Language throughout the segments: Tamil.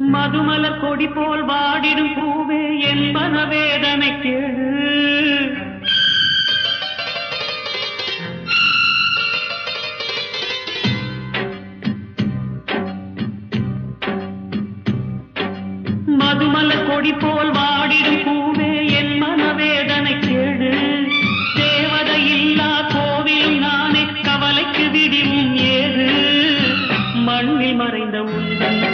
மதுமலர் கொடி போல் வாடிடும் பூவே என்பன வேதனை கேடு. மதுமலர் கொடி போல் வாடிடும் பூவே என் மனவேதனை கேடு. தேவதை இல்லா கோவிலும் நானே கவலைக்கு விடிவும் ஏது. மண்ணில் மறைந்த உந்தன்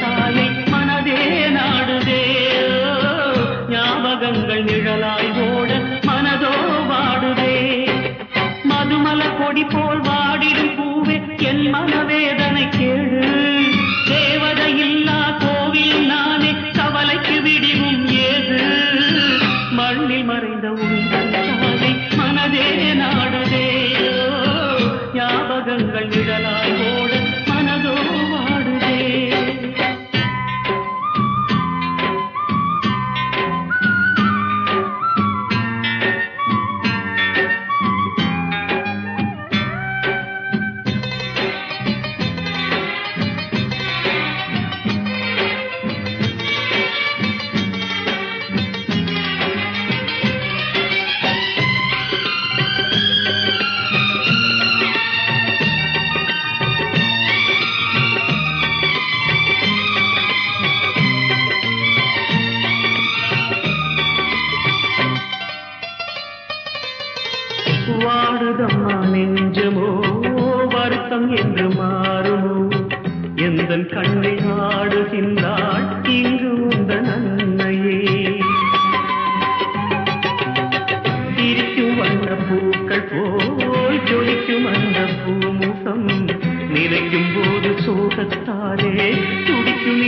நினைக்கும் போது சோகத்தாலே துடிக்கும்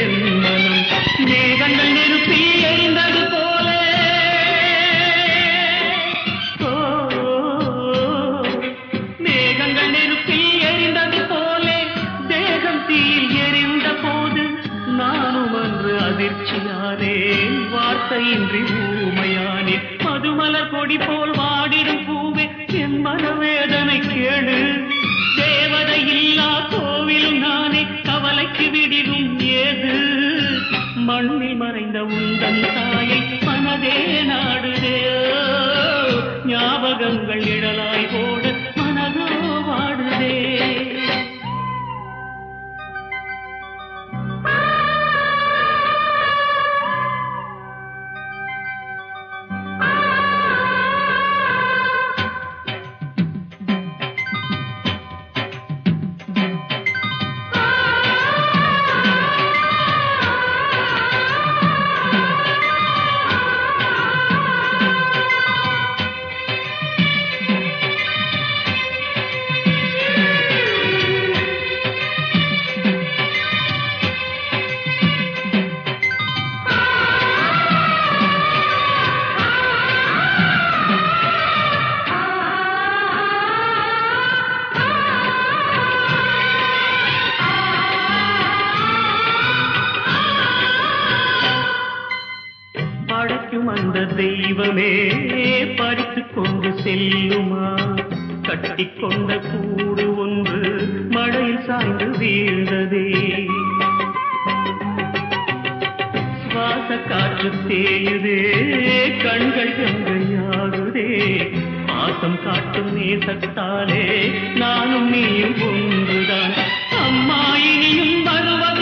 என் மனம். மேகங்கள் நெருப்பி எரிந்தது போல. மேகங்கள் நெருப்பில் எறிந்தது போலே. தேகம் தீயில் எரிந்த போது நானும் அன்று அதிர்ச்சியானேன் வார்த்தையின்றி ஊமையானேன் மதுமலர் கொடி போல் வாடிடும் பூ மண்ணில் மறைந்த உந்தன் தாயை மனதே நாடுதே. ஞாபகங்கள் இடலாய் அந்த தெய்வமே பறித்து கொண்டு செல்லுமா? கட்டிக்கொண்ட கூடு ஒன்று மழையில் சாய்ந்து வீழ்ந்ததே. சுவாச காற்று தேயுதே கண்கள் கங்கையாகுதே பாசம் காட்டும் நேசத்தாலே நானும் நீயும் ஒன்றுதான். அம்மா இனியும் வருவது